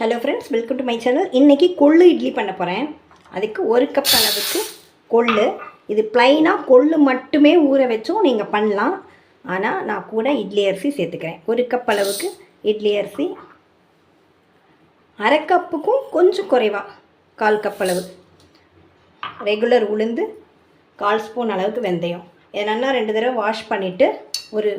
Hello friends welcome to my channel இன்றைக்கி கொள்ளு இட்லி பண்ண போகிறேன் அதுக்கு ஒரு கப் அளவுக்கு கொள்ளு. இது ப்ளைனாக கொள்ளு மட்டுமே ஊற வச்சும் நீங்கள் பண்ணலாம். ஆனால் நான் கூட இட்லி அரிசி சேர்த்துக்கிறேன். ஒரு கப் அளவுக்கு இட்லி அரிசி. அரை கப்புக்கும் கொஞ்சம் குறைவா. கால் கப் அளவு. ரெகுலர் உளுந்து கால் ஸ்பூன் அளவுக்கு வெந்தயம். என்னென்னா ரெண்டு தடவை வாஷ் பண்ணிவிட்டு ஒரு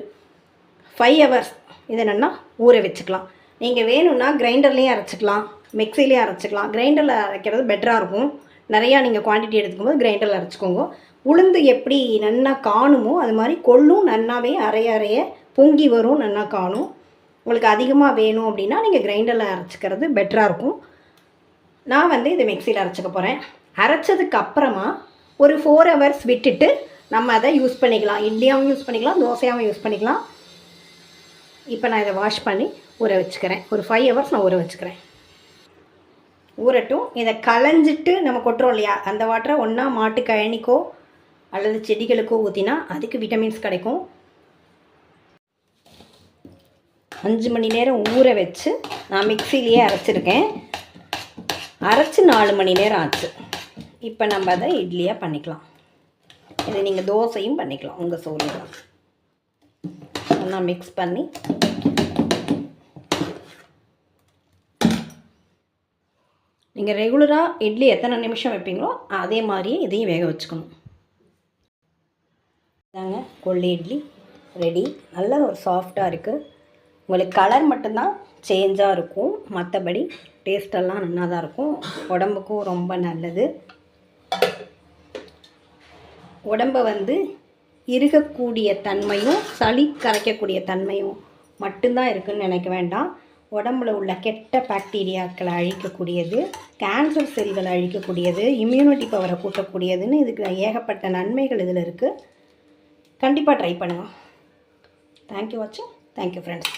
ஃபைவ் ஹவர்ஸ் இதை நல்லா ஊற வச்சுக்கலாம். நீங்கள் வேணும்னா கிரைண்டர்லேயும் அரைச்சிக்கலாம் மிக்சிலையும் அரைச்சிக்கலாம். கிரைண்டரில் அரைக்கிறது பெட்டராக இருக்கும். நிறையா நீங்கள் குவான்டிட்டி எடுத்துக்கும்போது கிரைண்டரில் அரைச்சிக்கோங்க. உளுந்து எப்படி நன்னா காணுமோ அது மாதிரி கொள்ளும் நன்னாவே அரைய அரைய பொங்கி வரும் நன்னா காணும். உங்களுக்கு அதிகமாக வேணும் அப்படின்னா நீங்கள் கிரைண்டரில் அரைச்சிக்கிறது பெட்டராக இருக்கும். நான் வந்து இதை மிக்சியில் அரைச்சிக்க போகிறேன் அரைச்சதுக்கு அப்புறமா ஒரு ஃபோர் ஹவர்ஸ் விட்டுட்டு நம்ம அதை யூஸ் பண்ணிக்கலாம். இட்லியாகவும் யூஸ் பண்ணிக்கலாம் தோசையாகவும் யூஸ் பண்ணிக்கலாம். இப்போ நான் இதை வாஷ் பண்ணி ஊற வச்சுக்கிறேன். ஒரு ஃபைவ் ஹவர்ஸ் நான் ஊற வச்சுக்கிறேன். ஊறட்டும். இதை களைஞ்சிட்டு நம்ம கொட்டுறோம் இல்லையா? அந்த வாட்டரை ஒன்றா மாட்டு கழனிக்கோ அல்லது செடிகளுக்கோ ஊற்றினா அதுக்கு விட்டமின்ஸ் கிடைக்கும். அஞ்சு மணி நேரம் ஊற வச்சு நான் மிக்சிலேயே அரைச்சிருக்கேன். அரைச்சி நாலு மணி நேரம் ஆச்சு. இப்போ நம்ம அதை இட்லியாக பண்ணிக்கலாம். இதை நீங்கள் தோசையும் பண்ணிக்கலாம். உங்கள் சோழியில் ஒன்றா மிக்ஸ் பண்ணி. நீங்கள் ரெகுலராக இட்லி எத்தனை நிமிஷம் வைப்பீங்களோ அதே மாதிரியே இதையும் வேக வச்சுக்கணும். இதாங்க கொள்ளி இட்லி ரெடி நல்ல ஒரு சாஃப்டாக இருக்குது உங்களுக்கு கலர் மட்டும்தான் சேஞ்சாக இருக்கும். மற்றபடி டேஸ்டெல்லாம் நல்லா தான் இருக்கும். உடம்புக்கும் ரொம்ப நல்லது. உடம்பை வந்து இருக்கக்கூடிய தன்மையும் சளி கரைக்கக்கூடிய தன்மையும் மட்டும்தான் இருக்குன்னு நினைக்க வேண்டாம். உடம்புல உள்ள கெட்ட பாக்டீரியாக்களை அழிக்கக்கூடியது கேன்சர் செல்களை அழிக்கக்கூடியது இம்யூனிட்டி பவரை கூட்டக்கூடியதுன்னு இதுக்கு ஏகப்பட்ட நன்மைகள் இதில் இருக்குது கண்டிப்பாக ட்ரை பண்ணுங்கள் தேங்க்யூ வாட்சிங் தேங்க்யூ ஃப்ரெண்ட்ஸ்